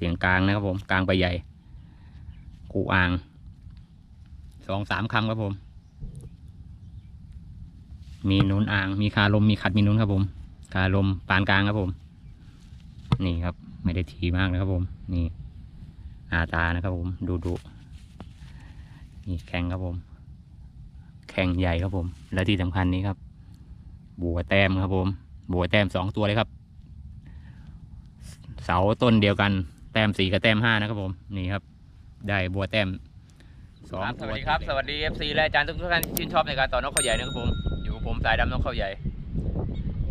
เสียงกลางนะครับผมกลางไปใหญ่กูอ่างสองสามคำครับผม มีนุนอ่าง มีคาลมมีขัดมีนุนครับผม คาลมปานกลางครับผม นี่ครับ ไม่ได้ทีมากนะครับผม นี่อาตานะครับผมดูดูนี่แข่งครับผม แข่งใหญ่ครับผม และที่สำคัญนี้ครับ บัวแต้มครับผม บัวแต้มสองตัวเลยครับ เสาต้นเดียวกัน แต้มสี่กับแต้มห้านะครับผมนี่ครับ ได้บัวแต้มสองสวัสดีครับสวัสดี FC และอาจารย์ทุกท่านที่ชื่นชอบในการต่อนกเขาใหญ่นะครับผมอยู่กับผมสายดำนกเขาใหญ่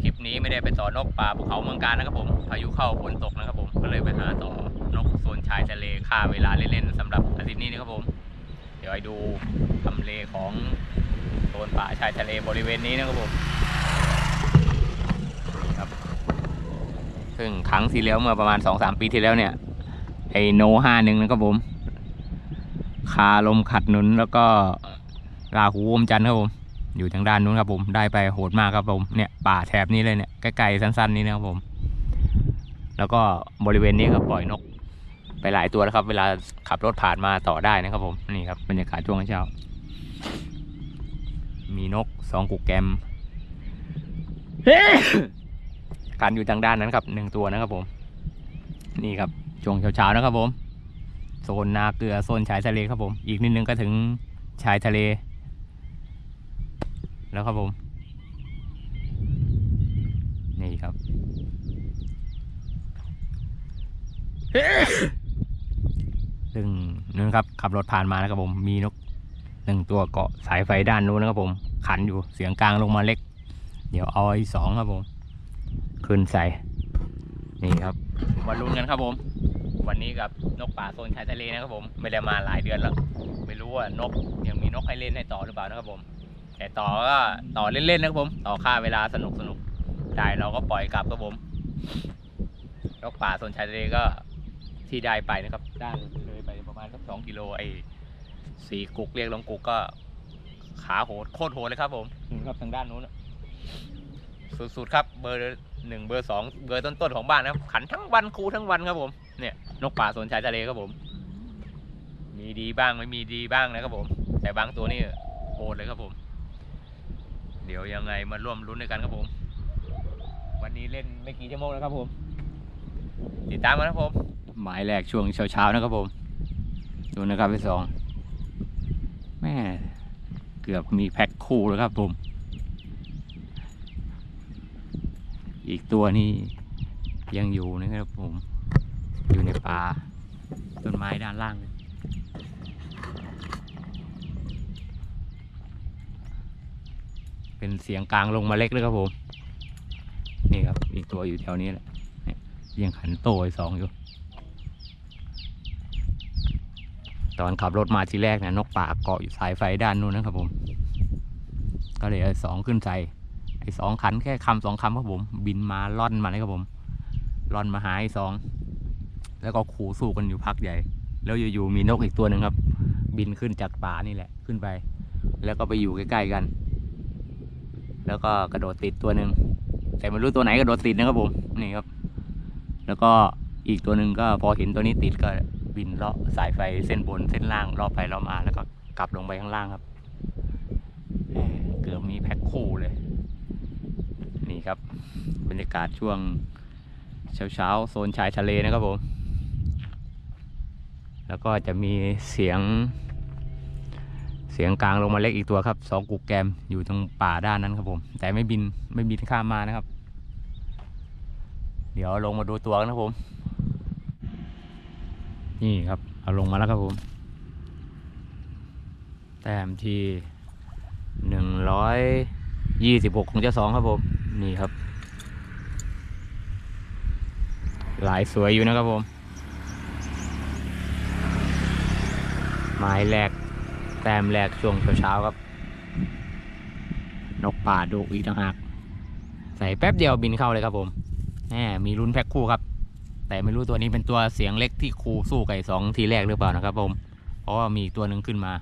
คลิปนี้ไม่ได้ไปต่อนกป่าภูเขาเมืองการนะครับผมพายุเข้าฝนตกนะครับผมก็เลยไปหาต่อนกโซนชายทะเลค่าเวลาเล่นๆสำหรับอาทิตย์นี้นะครับผม เดี๋ยวให้ดูทำเลของโซนป่าชายทะเลบริเวณนี้นะครับผมนี่ครับซึ่งครั้งที่แล้วเมื่อประมาณ 2-3 ปีที่แล้วเนี่ย ไอโนห้าหนึ่งนะครับผม คาลมขัดหนุนแล้วก็ราหูอมจันทร์ครับผม อยู่ทางด้านนู้นครับผม ได้ไปโหดมากครับผม เนี่ยป่าแถบนี้เลยเนี่ยใกล้ๆสั้นๆนี้นะครับผม แล้วก็บริเวณนี้ครับปล่อยนก ไปหลายตัวแล้วครับ เวลาขับรถผ่านมาต่อได้นะครับผม นี่ครับบรรยากาศช่วงเช้า มีนกสองกุกแกมการอยู่ทางด้านนั้นครับหนึ่งตัวนะครับผม นี่ครับ ช่วงเช้าๆนะครับผม โซนนาเกลือโซนชายทะเลครับผม อีกนิดนึงก็ถึงชายทะเล แล้วครับผม นี่ครับ ซึ่งนั่นครับ ขับรถผ่านมานะครับผม มีนกหนึ่งตัวเกาะสายไฟด้านนู้นนะครับผม ขันอยู่เสียงกลางลงมาเล็ก เดี๋ยวเอาไอ้สองครับผม ขึ้นใส่ นี่ครับ มาลุ้นกันครับผม วันนี้กับนกป่าโซนชายทะเลนะครับผม ไม่ได้มาหลายเดือนแล้ว ไม่รู้ว่านกยังมีนกให้เล่นให้ต่อหรือเปล่านะครับผม แต่ต่อก็ต่อเล่นๆนะครับผม ต่อค่าเวลาสนุกสนุกๆได้เราก็ปล่อยกลับครับผม นกป่าโซนชายทะเลก็ที่ได้ไปนะครับด้านเลยไปประมาณสักสองกิโลไอ้สี่กุกเรียกลงกุกก็ขาโหดโคตรโหดเลยครับผมครับทางด้านนู้นนะ สุดๆครับ เบอร์หนึ่งเบอร์สองเบอร์ต้นๆของบ้านนะครับขันทั้งวันครูทั้งวันครับผมเนี่ยนกป่าโซนชายทะเลครับผม มีดีบ้างไม่มีดีบ้างนะครับผม แต่บางตัวนี่โหดเลยครับผม เดี๋ยวยังไงมาร่วมลุ้นด้วยกันครับผม วันนี้เล่นไม่กี่ชั่วโมงแล้วครับผม ติดตามกันนะครับผม หมายแรกช่วงเช้าๆนะครับผม ดูนะครับพี่สองแม่เกือบมีแพ็คคู่แล้วครับผม อีกตัวนี้ยังอยู่นะครับผม อยู่ในป่าต้นไม้ด้านล่างเป็นเสียงกลางลงมาเล็กเลยครับผม นี่ครับ อีกตัวอยู่แถวนี้แหละยังขันโตไอ้สองอยู่ ตอนขับรถมาทีแรกเนี่ยนกป่าเกาะอยู่สายไฟด้านนู้นนะครับผม ก็เลยเอาสองขึ้นใส่ สองขันแค่คำสองคำครับผม บินมาล่อนมาเลยครับผมล่อนมาหาไอ้สองแล้วก็ขู่สู้กันอยู่พักใหญ่ แล้วอยู่ๆมีนกอีกตัวหนึ่งครับ บินขึ้นจากป่านี่แหละขึ้นไป แล้วก็ไปอยู่ใกล้ๆกัน แล้วก็กระโดดติดตัวหนึ่งแต่ไม่รู้ตัวไหนกระโดดติดนะครับผมนี่ครับ แล้วก็อีกตัวหนึ่งก็พอเห็นตัวนี้ติดก็บินเลาะสายไฟเส้นบนเส้นล่างรอบไปรอบมาแล้วก็กลับลงไปข้างล่างครับ เกือบมีแพ็คคู่เลย นี่ครับ บรรยากาศช่วงเช้าเช้าๆโซนชายทะเลนะครับผม แล้วก็จะมีเสียง เสียงกลางลงมาเล็กอีกตัวครับสองกุกแกมอยู่ตรงป่าด้านนั้นครับผม แต่ไม่บินไม่บินข้ามมานะครับ เดี๋ยวลงมาดูตัวกันนะผม นี่ครับเอาลงมาแล้วครับผม แต้มที่หนึ่งร้อยยี่สิบหกของเจ้าสองครับผม นี่ครับ หลายสวยอยู่นะครับผม ไม้แรกแต้มแรกช่วงเช้าๆครับ นกป่าดุอีกต่างหาก ใส่แป๊บเดียวบินเข้าเลยครับผมแหมมีลุ้นแพ็คคู่ครับ แต่ไม่รู้ตัวนี้เป็นตัวเสียงเล็กที่ครูสู้ไก่สองทีแรกหรือเปล่านะครับผม เพราะว่ามีตัวหนึ่งขึ้นมา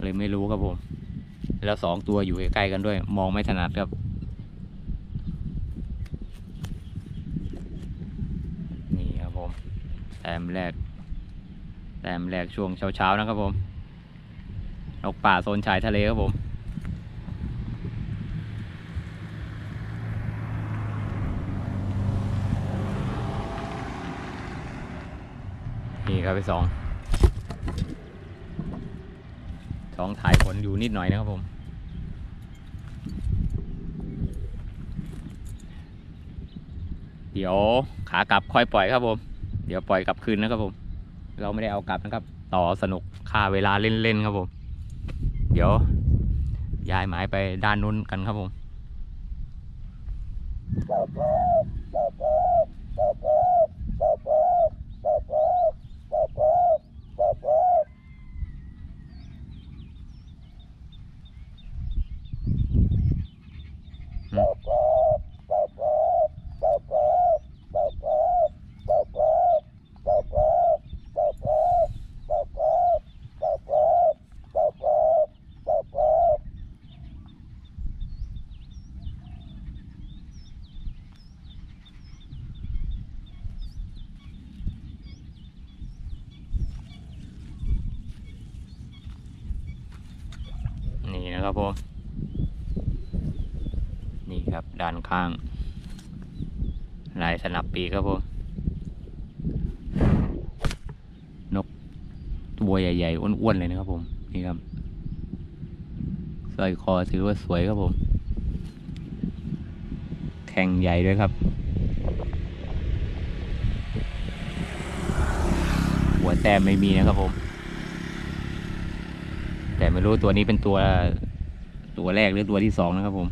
เลยไม่รู้ครับผม แล้วสองตัวอยู่ใกล้ๆกันด้วย มองไม่ถนัดครับ นี่ครับผม แต้มแรก แต้มแรกช่วงเช้าๆนะครับผมนกป่าโซนชายทะเลครับผมนี่ครับไปสอง สองถ่ายผลอยู่นิดหน่อยนะครับผม เดี๋ยวขากลับค่อยปล่อยครับผม เดี๋ยวปล่อยกลับคืนนะครับผม เราไม่ได้เอากลับนะครับ ต่อสนุกค่าเวลาเล่นๆครับผม เดี๋ยวย้ายหมายไปด้านนู้นกันครับผม นะครับผมนี่ครับด้านข้าง ลายสนับปีครับผมนกตัวใหญ่ๆอ้วนๆเลยนะครับผมนี่ครับสร้อยคอถือว่าสวยครับผมแข่งใหญ่ด้วยครับหัวแต้มไม่มีนะครับผม แต่ไม่รู้ตัวนี้เป็นตัว ตัวแรกหรือตัวที่สองนะครับผม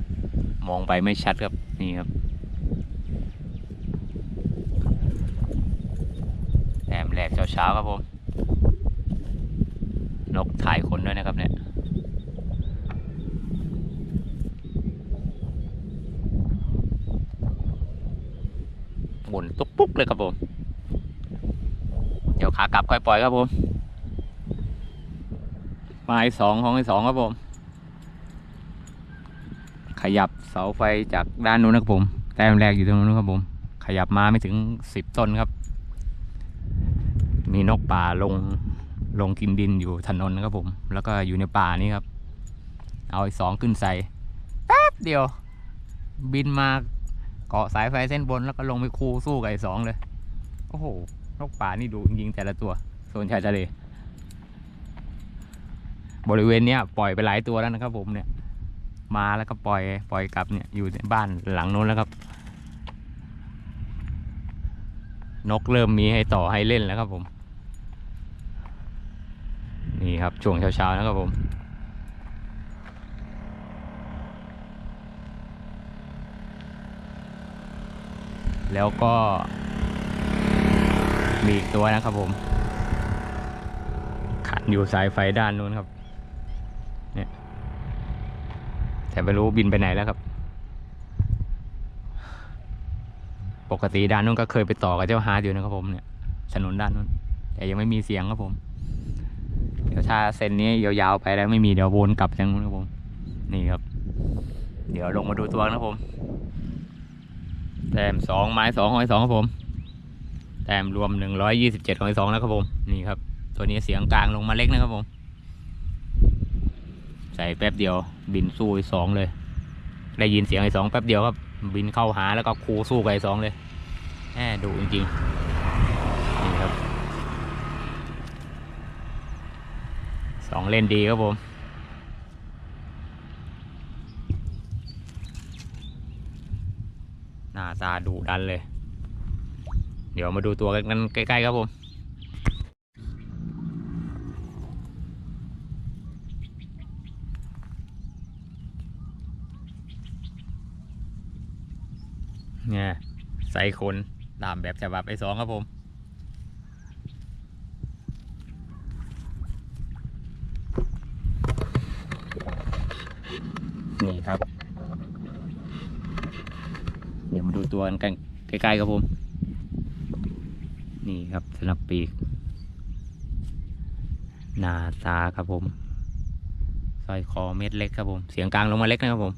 มองไปไม่ชัดครับนี่ครับแต้มแรกเช้าๆครับผม นกถ่ายขนด้วยนะครับเนี่ยหมุนตุ๊กปุ๊กเลยครับผม เดี๋ยวขากลับค่อยปล่อยครับผมไม้สองของไอ้สองครับผม ขยับเสาไฟจากด้านนู้นนะครับผม แต้มแรกอยู่ตรงนู้นครับผม ขยับมาไม่ถึงสิบต้นครับ มีนกป่าลงลงกินดินอยู่ถนนนะครับผม แล้วก็อยู่ในป่านี่ครับ เอาไอ้สองขึ้นใส่แป๊บเดียว บินมาเกาะสายไฟเส้นบนแล้วก็ลงไปคูสู้กับไอ้สองเลย โอ้โห นกป่านี่ดูจริงแต่ละตัวโซนชายทะเล บริเวณเนี้ยปล่อยไปหลายตัวแล้วนะครับผมเนี่ย มาแล้วก็ปล่อยปล่อยกลับเนี่ยอยู่ในบ้านหลังนู้นแล้วครับ นกเริ่มมีให้ต่อให้เล่นแล้วครับผม นี่ครับช่วงเช้าๆนะครับผมแล้วก็มีอีกตัวนะครับผม ขันอยู่สายไฟด้านนู้นครับ เนี่ย แต่ไม่รู้บินไปไหนแล้วครับ ปกติด้านนู้นก็เคยไปต่อกับเจ้าฮาร์ดอยู่นะครับผมเนี่ยถนนด้านนู้น แต่ยังไม่มีเสียงครับผม เดี๋ยวถ้าเส้นนี้ยาวๆไปแล้วไม่มีเดี๋ยววนกลับทางนู้นครับผม นี่ครับ เดี๋ยวลงมาดูตัวนะครับผม แต้มสองไม้สองของไอ้สองครับผม แต้มรวมหนึ่งร้อยยี่สิบเจ็ดของไอ้สองแล้วครับผม นี่ครับ ตัวนี้เสียงกลางลงมาเล็กนะครับผม ใส่แป๊บเดียว บินสู้ไอ้สองเลย ได้ยินเสียงไอ้สองแป๊บเดียวครับ บินเข้าหาแล้วก็คูสู้กับไอ้สองเลยแหมดูจริงๆนี่ครับสองเล่นดีครับผมหน้าตาดุดันเลย เดี๋ยวมาดูตัวกันใกล้ๆครับผม เนี่ย ใส่คนตามแบบฉบับไอ้สองครับผม นี่ครับ เดี๋ยวมาดูตัวกันใกล้ๆครับผม นี่ครับสนับปีก นาตาครับผมสร้อยคอเม็ดเล็กครับผม เสียงกลางลงมาเล็กนะครับผม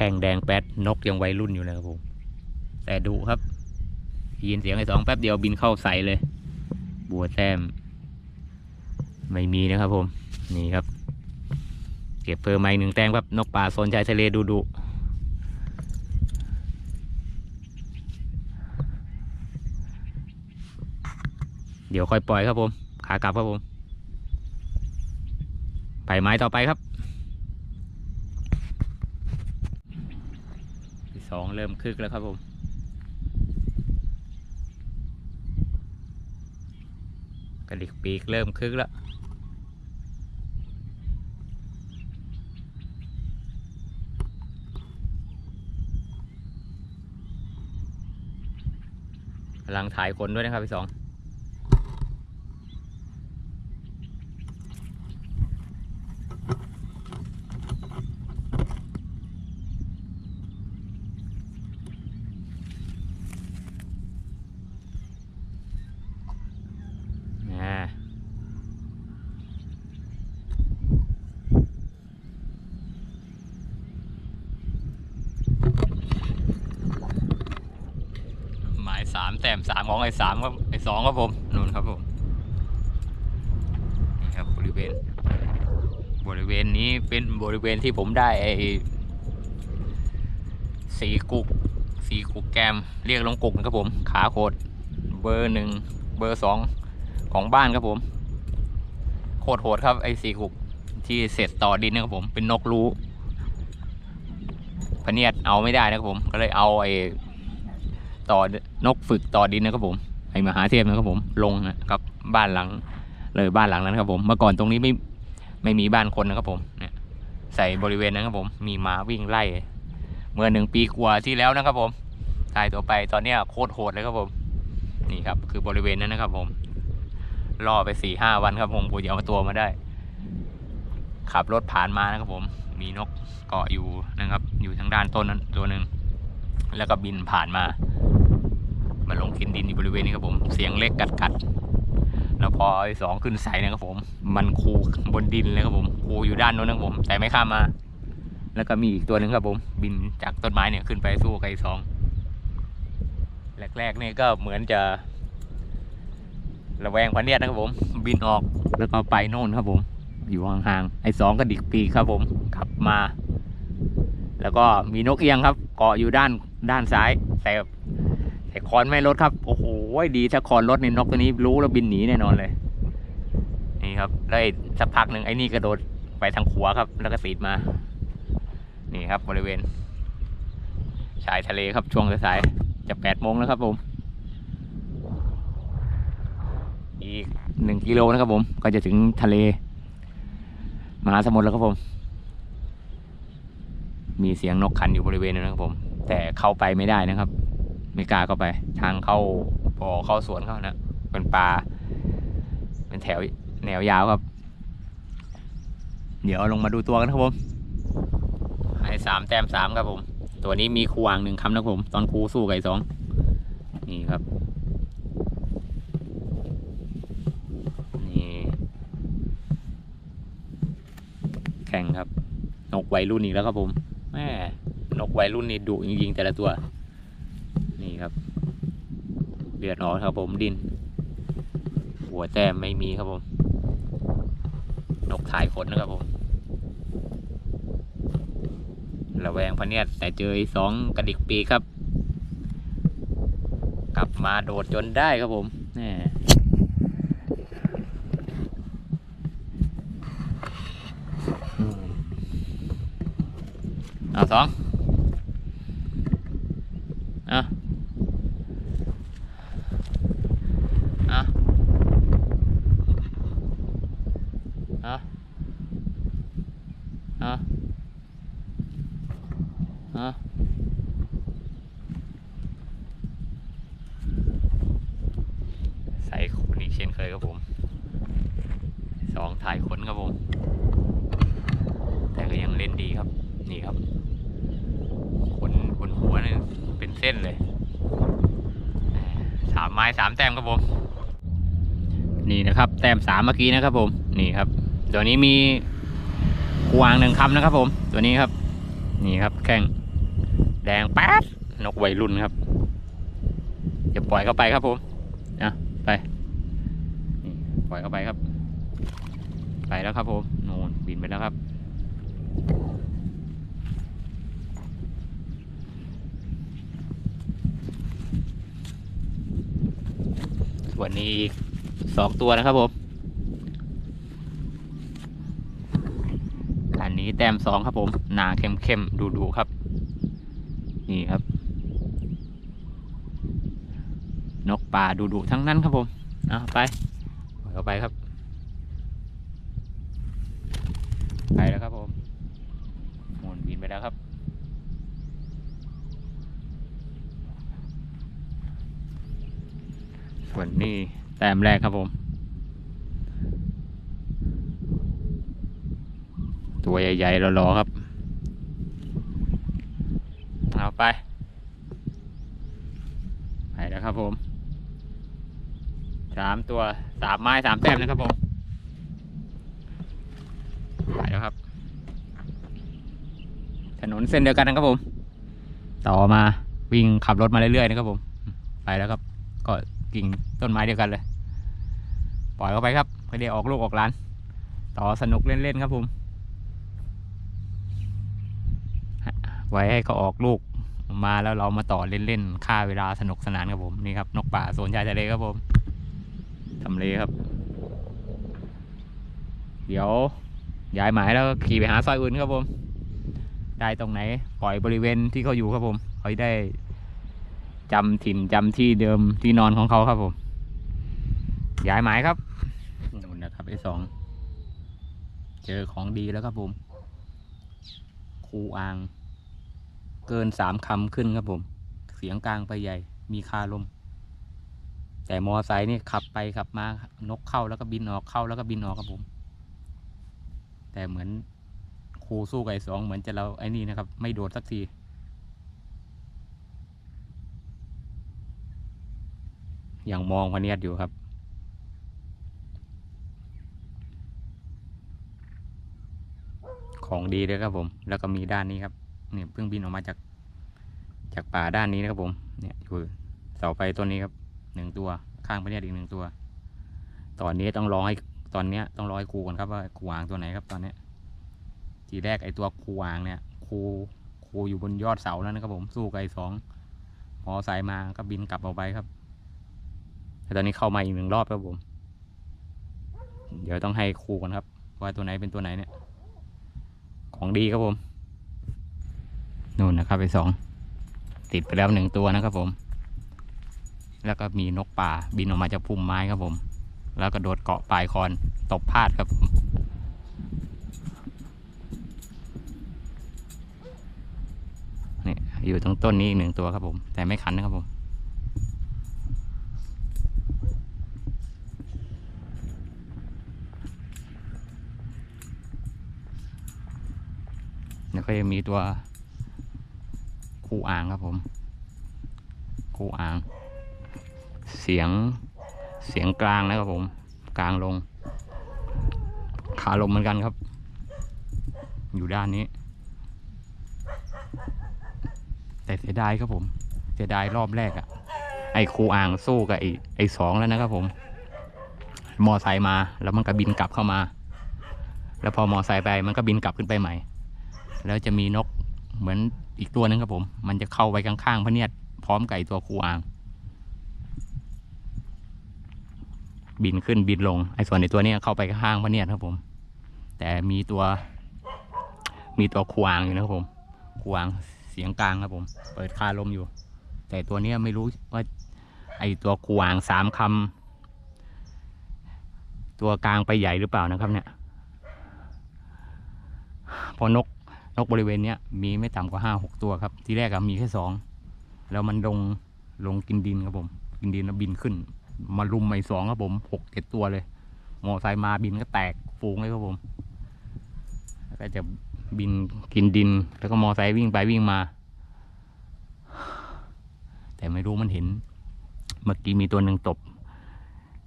แข่งแดงแป๊ดนกยังวัยรุ่นอยู่เลยครับผมแต่ดุครับยินเสียงไอ้สองแป๊บเดียวบินเข้าใส่เลย บัวแต้ม ไม่มีนะครับผม นี่ครับ เก็บเพิ่มมาอีกหนึ่งแต้มครับ นกป่าโซนชายทะเลดูดุเดี๋ยวค่อยปล่อยครับผม ขากลับครับผม ไปไม้ต่อไปครับที่ สองเริ่มคึกแล้วครับผม กระดิกปีกเริ่มคึกแล้วกำลังถ่ายคนด้วยนะครับพี่สอง อ่าหมายสามแต้มสาม ของไอ้สามครับไอ้สองครับผมนู่นครับผมนี่ครับบริเวณ บริเวณนี้เป็นบริเวณที่ผมได้ไอ้สีกุกสีกุกแกมเรียกลงกุกนะครับผม ขาโคดเบอร์หนึ่งเบอร์สองของบ้านครับผม โคตรโหดครับไอ้สีกุกที่เสร็จต่อดินนะครับผมเป็นนกรู้พเนียดเอาไม่ได้นะครับผมก็เลยเอาไอ้ ต่อนกฝึกต่อดินนะครับผมไอมหาเทพนะครับผมลงนะครับบ้านหลังเลยบ้านหลังนั้นครับผมเมื่อก่อนตรงนี้ไม่ไม่มีบ้านคนนะครับผมเนี่ยใส่บริเวณนั้นครับผมมีหมาวิ่งไล่เมื่อหนึ่งปีกว่าที่แล้วนะครับผมตายตัวไปตอนเนี้ยโคตรโหดเลยครับผม นี่ครับ คือบริเวณนั้นนะครับผมล่อไปสี่ห้าวันครับผมกูจะเอาตัวมาได้ ขับรถผ่านมานะครับผม มีนกเกาะอยู่นะครับ อยู่ทางด้านต้นนั้นตัวหนึ่ง แล้วก็บินผ่านมา มาลงกินดินอยู่บริเวณนี้ครับผม เสียงเล็กกัดกัดแล้วพอไอ้สองขึ้นใส่นะครับผม มันคูบนดินเลยครับผม คูอยู่ด้านโน้นนะครับผม แต่ไม่ข้ามมา แล้วก็มีอีกตัวหนึ่งครับผม บินจากต้นไม้เนี่ยขึ้นไปสู้กับไอ้สองแรกๆเนี่ยก็เหมือนจะระแวงพะเนียดนะครับผม บินออกแล้วก็ไปโน่นครับผม อยู่ห่างๆไอ้สองก็ดิกปีครับผมขับมา แล้วก็มีนกเอียงครับ เกาะอยู่ด้าน ด้านซ้ายแต่แต่คอนไม่ลดครับ โอ้โหดีถ้าคอนลดในนกตัวนี้รู้แล้วบินหนีแน่นอนเลย นี่ครับแล้วไอ้สักพักหนึ่งไอ้นี่กระโดดไปทางขวาครับ แล้วก็ตีดมา นี่ครับบริเวณ ชายทะเลครับช่วงสายๆจะแปดโมงแล้วครับผม อีกหนึ่งกิโลนะครับผม ก็จะถึงทะเลมหาสมุทรแล้วครับผม มีเสียงนกขันอยู่บริเวณนั้นนะครับผม แต่เข้าไปไม่ได้นะครับไม่กล้าเข้าไป ทางเข้าบ่อเข้าสวนเขานะเป็นป่าเป็นแถวแนวยาวครับ เดี๋ยวลงมาดูตัวกันครับผมให้สามแต้มสามครับผม ตัวนี้มีควางหนึ่งคำนะครับผม ตอนครูสู้ไก่สองนี่ครับนี่แข่งครับ นกวัยรุ่นอีกแล้วครับผม นกวัยรุ่นนี่ดุจริงๆแต่ละตัว นี่ครับเลือดออกครับผมดิน หัวแต้มไม่มีครับผม นกถ่ายขนนะครับผมระแวงพะเนียดแต่เจอสองกระดิกปีครับ กลับมาโดดจนได้ครับผมแหมเอาสองเอาเอาเอาเอาเอาใส่ขนอีกเช่นเคยครับผม สองถ่ายขนครับผม แต่ก็ยังเล่นดีครับ นี่ครับ ขนบนหัวนี่เป็นเส้นเลยอ่าสามไม้สามแต้ม ครับผม นี่นะครับ แต้มสามเมื่อกี้นะครับ ผม นี่ครับตัวนี้มีกวางหนึ่งคำนะครับ ผม ตัวนี้ครับ นี่ครับ แข้งแดงแป๊ดนกวัยรุ่นครับจะปล่อยเข้าไปครับผมนะไปปล่อยเข้าไปครับ ไปแล้วครับผมโน่นบินไปแล้วครับ ส่ วนนี้อีกสองตัวนะครับผมอันนี้แต้มสองครับผมหนาเข้มเข้มดูดูๆครับ นี่ครับ นกป่าดูดูๆทั้งนั้นครับผม เอาไป เอยเข้าไปครับ ไปแล้วครับผมหมุนบินไปแล้วครับ ส่วนนี้แต้มแรกครับผม ตัวใหญ่ๆรอๆครับ เอาไป ไปแล้วครับผมสามตัวสามไม้สามแต้มนะครับผมไปแล้วครับ ถนนเส้นเดียวกันนะครับผม ต่อมาวิ่งขับรถมาเรื่อยๆนะครับผม ไปแล้วครับ ก็กิ่งต้นไม้เดียวกันเลย ปล่อยเข้าไปครับไม่ได้ออกลูกออกหลาน ต่อสนุกเล่นๆครับผม ไว้ให้เขาออกลูกมาแล้วเรามาต่อเล่นๆฆ่าเวลาสนุกสนานครับผมนี่ครับ นกป่าโซนชายทะเลครับผมทำเลครับ เดี๋ยวย้ายหมายแล้วขี่ไปหาซอยอื่นครับผม ได้ตรงไหน ปล่อยบริเวณที่เขาอยู่ครับผมเขาได้จำถิ่นจำที่เดิมที่นอนของเขาครับผม ย้ายหมายครับนู่นนะครับไอ้สองเจอของดีแล้วครับผมคูอ่าง เกินสามคำขึ้นครับผม เสียงกลางไปใหญ่ มีคาลม แต่มอไซค์นี่ขับไปขับมานกเข้าแล้วก็บินออกเข้าแล้วก็บินออกครับผม แต่เหมือนครูสู้กับไอ้สองเหมือนจะเราไอ้นี่นะครับ ไม่โดดสักทียังมองพเนียดอยู่ครับ ของดีเลยครับผม แล้วก็มีด้านนี้ครับเนี่ยเพิ่งบินออกมาจากจากป่าด้านนี้นะครับผม เนี่ยอยู่เสาไฟต้นนี้ครับหนึ่งตัวข้างพะเนียอีกหนึ่งตัว ตอนนี้ต้องรอให้ตอนเนี้ยต้องรอให้ครูก่อนครับว่าครูอ่างตัวไหนครับตอนเนี้ยทีแรกไอตัวครูอ่างเนี่ยครูครูอยู่บนยอดเสาแล้วนะครับผมสู้กับไอสองพอสายมาก็บินกลับออกไปครับแต่ตอนนี้เข้ามาอีกหนึ่งรอบครับผม เดี๋ยวต้องให้ครูก่อนครับ ว่าตัวไหนเป็นตัวไหนเนี่ย ของดีครับผมนู่นนะครับไอสองติดไปแล้วหนึ่งตัวนะครับผม แล้วก็มีนกป่าบินออกมาจากพุ่มไม้ครับผม แล้วก็โดดเกาะปลายคอนตบพลาดครับผมนี่อยู่ตรงต้นนี้อีกหนึ่งตัวครับผม แต่ไม่ขันนะครับผม แล้วก็ยังมีตัวคู่อ่างครับผม คู่อ่าง เสียงเสียงกลางนะครับผม กลางลง ขาลมเหมือนกันครับ อยู่ด้านนี้ แต่เสียดายครับผม เสียดายรอบแรกอะไอ้ครูอ่างสู้กับไอ้ไอ้สองแล้วนะครับผม มอไซค์มาแล้วมันก็บินกลับเข้ามา แล้วพอมอไซค์ไปมันก็บินกลับขึ้นไปใหม่ แล้วจะมีนกเหมือนอีกตัวหนึงครับผม มันจะเข้าไปข้างๆพระเนียดพร้อมไอ้ตัวครูอ่าง บินขึ้นบินลง ไอ้ส่วนในตัวนี้เข้าไปข้างพระเนียดครับผม แต่มีตัว มีตัวครูอ่างอยู่นะครับผมครูอ่างเสียงกลางครับผม เปิดคาลมอยู่ แต่ตัวเนี้ไม่รู้ว่า ไอ้ตัวครูอ่างสามคำตัวกลางไปใหญ่หรือเปล่านะครับเนี่ยพอนก นกบริเวณเนี้ยมีไม่ต่ำกว่าห้าหกตัวครับ ที่แรกอะมีแค่สองแล้วมันลงลงกินดินครับผม กินดินแล้วบินขึ้น มารุมไอ้สองครับผมหกเจ็ดตัวเลยมอไซค์มาบินก็แตกฟูงเลยครับผมก็จะบินกินดิน แล้วก็มอไซค์วิ่งไปวิ่งมา แต่ไม่รู้มันเห็น เมื่อกี้มีตัวหนึ่งตบ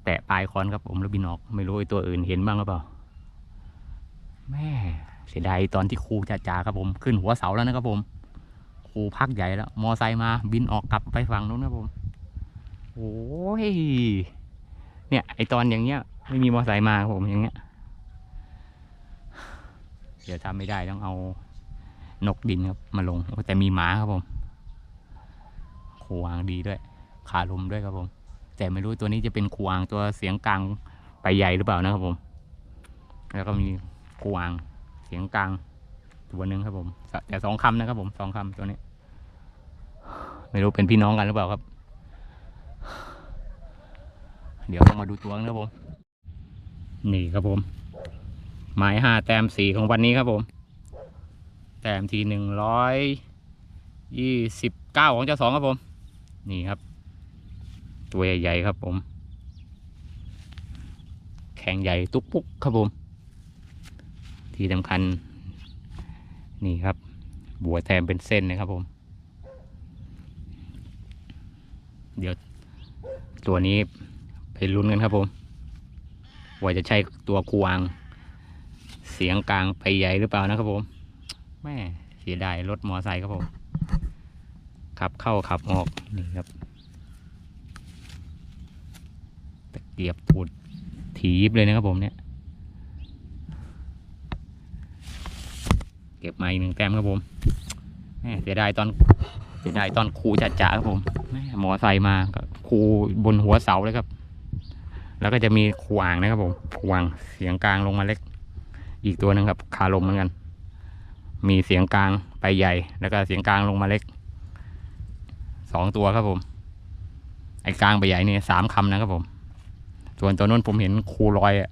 แตะปลายคอนครับผมแล้วบินออก ไม่รู้ไอ้ตัวอื่นเห็นบ้างหรือเปล่า แม่ เสียดายตอนที่ครูจ่าจ่าครับผม ขึ้นหัวเสาแล้วนะครับผมครูพักใหญ่แล้ว มอไซค์มา บินออกกลับไปฝั่งนู้นครับผมโอ้ยเนี่ยไอตอนอย่างเงี้ย ไม่มีมอไซค์มาครับผมอย่างเงี้ย เดี๋ยวทำไม่ได้ต้องเอานกดินครับมาลงแต่มีหมาครับผมขวางดีด้วย ขาลมด้วยครับผม แต่ไม่รู้ตัวนี้จะเป็นขวางตัวเสียงกลางไปใหญ่หรือเปล่านะครับผม แล้วก็มีขวาง สียงกลางตัวหนึ่งครับผม แต่สองคำนะครับผมสองคำตัวนี้ ไม่รู้เป็นพี่น้องกันหรือเปล่าครับ เดี๋ยวต้องมาดูตัวกันครับผม นี่ครับผม หมายห้าแต้มสีของวันนี้ครับผม แต้มทีหนึ่งร้อยยี่สิบเก้าของเจ้าสองครับผม นี่ครับ ตัวใหญ่ๆครับผม แข็งใหญ่ตุ๊กปุ๊กครับผม ที่สำคัญ นี่ครับ บัวแทมเป็นเส้นนะครับผม เดี๋ยวตัวนี้ไปลุ้นกันครับผม ว่าจะใช่ตัวกวาง เสียงกลางไปใหญ่หรือเปล่านะครับผมแม่เสียดายรถมอไซค์ครับผม ขับเข้าขับออกนี่ครับตะเกียบปูดถีบเลยนะครับผมเนี่ย เก็บมาอีกหนึ่งแต้มครับผมแม่เสียดายตอนเสียดายตอนครูจัดจ่าครับผมแม่มอไซค์มาครูบนหัวเสาเลยครับ แล้วก็จะมีขวางนะครับผมขวางเสียงกลางลงมาเล็ก อีกตัวหนึ่งครับคาลมเหมือนกัน มีเสียงกลางไปใหญ่ แล้วก็เสียงกลางลงมาเล็กสองตัวครับผม ไอ้กลางไปใหญ่นี่สามคำนะครับผม ส่วนตัวนู้นผมเห็นครูลอยอะ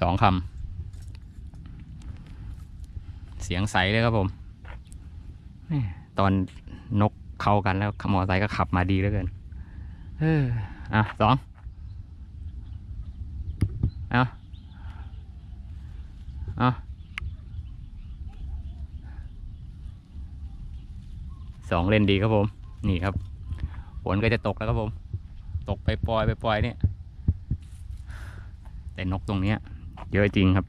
สองคำ สียงใสเลยครับผม ตอนนกเข้ากันแล้วมอไซค์ก็ขับมาดีเหลือเกิน เออ อะสองเอาเอาสองเล่นดีครับผม นี่ครับฝนก็จะตกแล้วครับผม ตกไปปล่อยไปปล่อยเนี่ย แต่นกตรงเนี้ย เยอะจริงครับ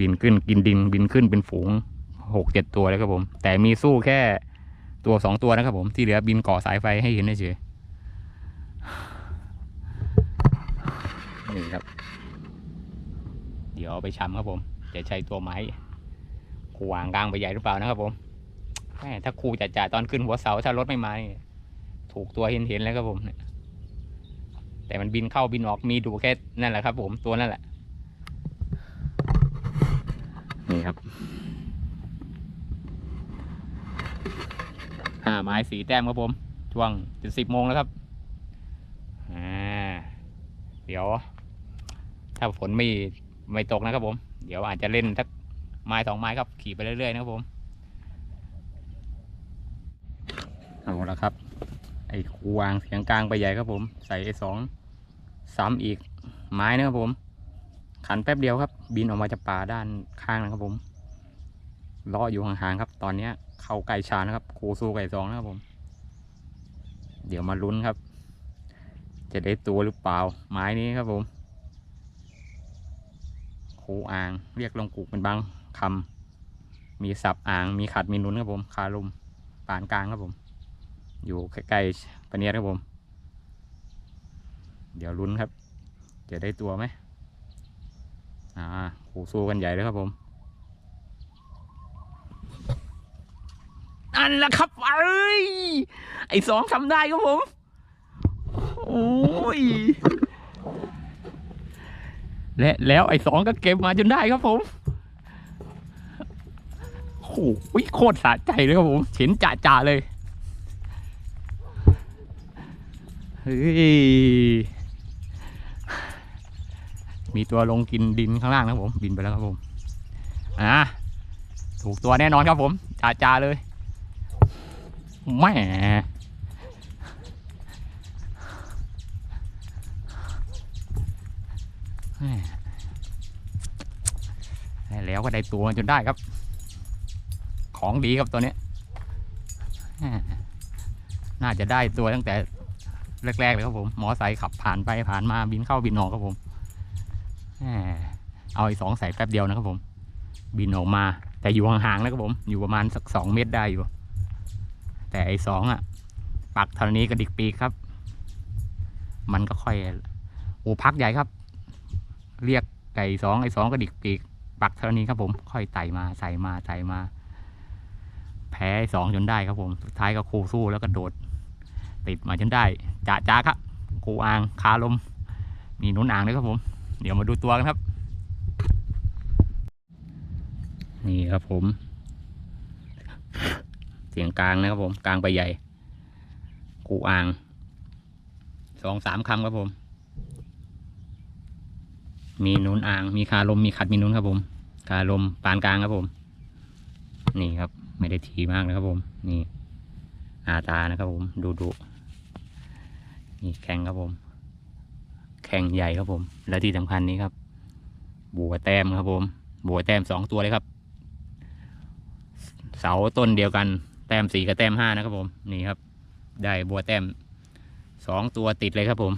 บินขึ้นกินดินบินขึ้นเป็นฝูงหกเจ็ดตัวเลยครับผม แต่มีสู้แค่ตัวสองตัวนะครับผมที่เหลือบินเกาะสายไฟให้เห็นเฉยนี่ครับ เดี๋ยวเอาไปชำครับผม จะใช้ตัวไม้ขวางกลางไปใหญ่หรือเปล่านะครับผมแม่ถ้าครูจัดจ่ายตอนขึ้นหัวเสาถ้ารถไม่มาถูกตัวเห็นเห็นแล้วครับผมแต่มันบินเข้าบินออกมีดูแค่นั่นแหละครับผมตัวนั่นแหละ นี่ ครับอ่าไม้สีแต้มครับผมช่วงจะสิบโมงแล้วครับเดี๋ยว ถ้าฝนไม่ไม่ตกนะครับผม เดี๋ยวอาจจะเล่นสักไม้สองไม้ครับ ขี่ไปเรื่อยๆนะครับผมเอาละครับ ไอ้วางเสียงกลางไปใหญ่ครับผม ใส่ไอ้สองซ้ำอีกไม้นะครับผม ขันแป๊บเดียวครับ บินออกมาจากป่าด้านข้างนะครับผมลาะอยู่ห่างๆครับ ตอนนี้เข้าไก่ชานะครับโครูสู้ไก่สองนะครับผม เดี๋ยวมาลุ้นครับ จะได้ตัวหรือเปล่า ไม้นี้ครับผมโคอ่าง เรียกลงกูกเป็นบางคำมีสับอ่าง มีขัดมีนุนครับผมคาลุมปานกลางครับผม อยู่ใกล้ๆปะเนียดครับผม เดี๋ยวลุ้นครับ จะได้ตัวไหม อ่าโหสู้กันใหญ่เลยครับผมนั่นละครับเอ้ยไอสองทำได้ครับผมโอ้ยและแล้วไอสองก็เก็บมาจนได้ครับผมโอ้โหโคตรสะใจเลยครับผมเห็นจ่าจ่าเลยเฮ้ย มีตัวลงกินดินข้างล่างนะผมบินไปแล้วครับผมอ่าถูกตัวแน่นอนครับผมจ่าจ่าเลยแหม่แล้วก็ได้ตัวจนได้ครับ ของดีครับตัวนี้ น่าจะได้ตัวตั้งแต่แรกๆเลยครับผม หมอไซค์ขับผ่านไปผ่านมาบินเข้าบินออกครับผม เอาไอ้สองใส่แป๊บเดียวนะครับผม บินออกมา แต่อยู่ห่างๆนะครับผม อยู่ประมาณสักสองเมตรได้อยู่ แต่ไอ้สองอะ ปักเท่านี้กระดิกปีกครับ มันก็ค่อยโอ้พักใหญ่ครับ เรียกไก่สองไอ้สองก็ดิกปีก ปักเท่านี้ครับผม ค่อยไต่มาใส่มาใส่มา แพ้สองจนได้ครับผม สุดท้ายก็คู่สู้แล้วก็โดด ติดมาจนได้จ้าจ้าครับกูอ่างคาลมมีหนุนอ่างด้วยครับผม เดี๋ยวมาดูตัวกันครับ นี่ครับผม เสียงกลางนะครับผมกลางไปใหญ่ กูอ่างสองสามคำครับผม มีนุนอ่าง มีคาลมมีขัดมีนุนครับผม คาลมปานกลางครับผม นี่ครับ ไม่ได้ทีมากนะครับผม นี่อาตานะครับผมดูดูนี่แข่งครับผม แข่งใหญ่ครับผม และที่สำคัญนี้ครับ บัวแต้มครับผม บัวแต้มสองตัวเลยครับ เสาต้นเดียวกัน แต้มสี่กับแต้มห้านะครับผม นี่ครับ ได้บัวแต้มสองตัวติดเลยครับผม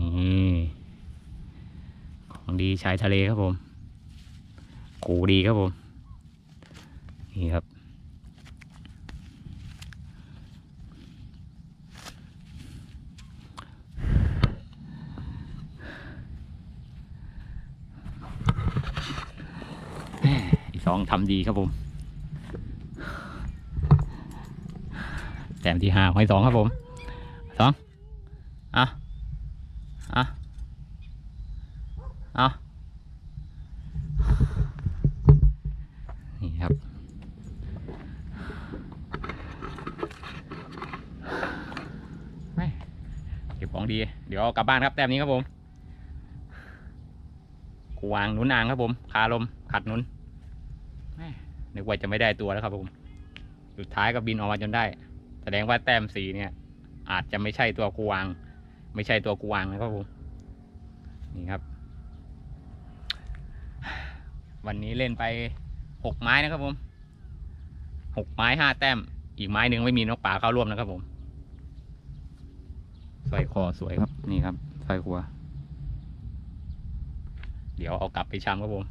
นี่ของดีชายทะเลครับผม กูดีครับผม นี่ครับ อีกสองทำดีครับผม แต้มที่ห้าไอ้สองครับผมสองอะอะอะนี่ครับแม่เก็บของดี เดี๋ยวกลับบ้านครับแต้มนี้ครับผมกวางหนุนนางครับผมคาลมขัดหนุน นึกว่าจะไม่ได้ตัวแล้วครับผม สุดท้ายก็บินออกมาจนได้ แสดงว่าแต้มสีเนี่ย อาจจะไม่ใช่ตัวกวาง ไม่ใช่ตัวกวางนะครับผมนี่ครับ วันนี้เล่นไปหกไม้นะครับผมหกไม้ห้าแต้ม อีกไม้หนึ่งไม่มีนกป่าเข้าร่วมนะครับผมสร้อยคอสวยครับนี่ครับสร้อยครัว เดี๋ยวเอากลับไปชำครับผม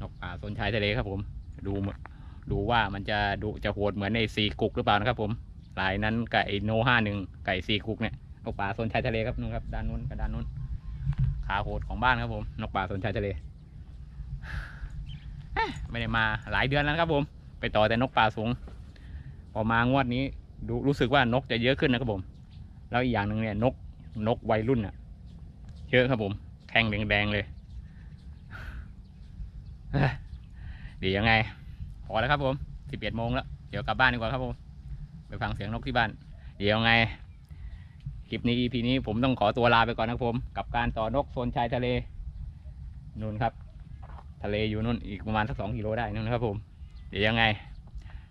นกป่าสนชายทะเลครับผม ดูเหมือนดูว่ามันจะดูจะโหดเหมือนในซีกุกหรือเปล่านะครับผมลายนั้นไก่โนห้าหนึ่งไก่ซีกุกเนี่ยนกป่าสนชายทะเลครับนู่นครับด้านนู้นกับด้านนู้นขาโหดของบ้านครับผมนกป่าสนชายทะเลไม่ได้มาหลายเดือนแล้วครับผม ไปต่อแต่นกป่าสูง พอมางวดนี้ดูรู้สึกว่านกจะเยอะขึ้นนะครับผม แล้วอีกอย่างหนึ่งเนี่ยนกนกวัยรุ่นอะเยอะครับผม แข้งแดงๆเลย เดี๋ยวยังไง พอแล้วครับผมสิบเอ็ดโมงแล้ว เดี๋ยวกลับบ้านดีกว่าครับผม ไปฟังเสียงนกที่บ้าน เดี๋ยวไง คลิปนี้ EP นี้ผมต้องขอตัวลาไปก่อนนะครับผม กับการต่อนกโซนชายทะเลนู่นครับ ทะเลอยู่นู่นอีกประมาณสักสองกิโลได้นู่นนะครับผม เดี๋ยวยังไง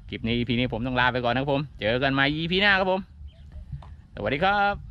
คลิปนี้ EP นี้ผมต้องลาไปก่อนนะครับผม เจอกันใหม่ EP หน้าครับผม สวัสดีครับ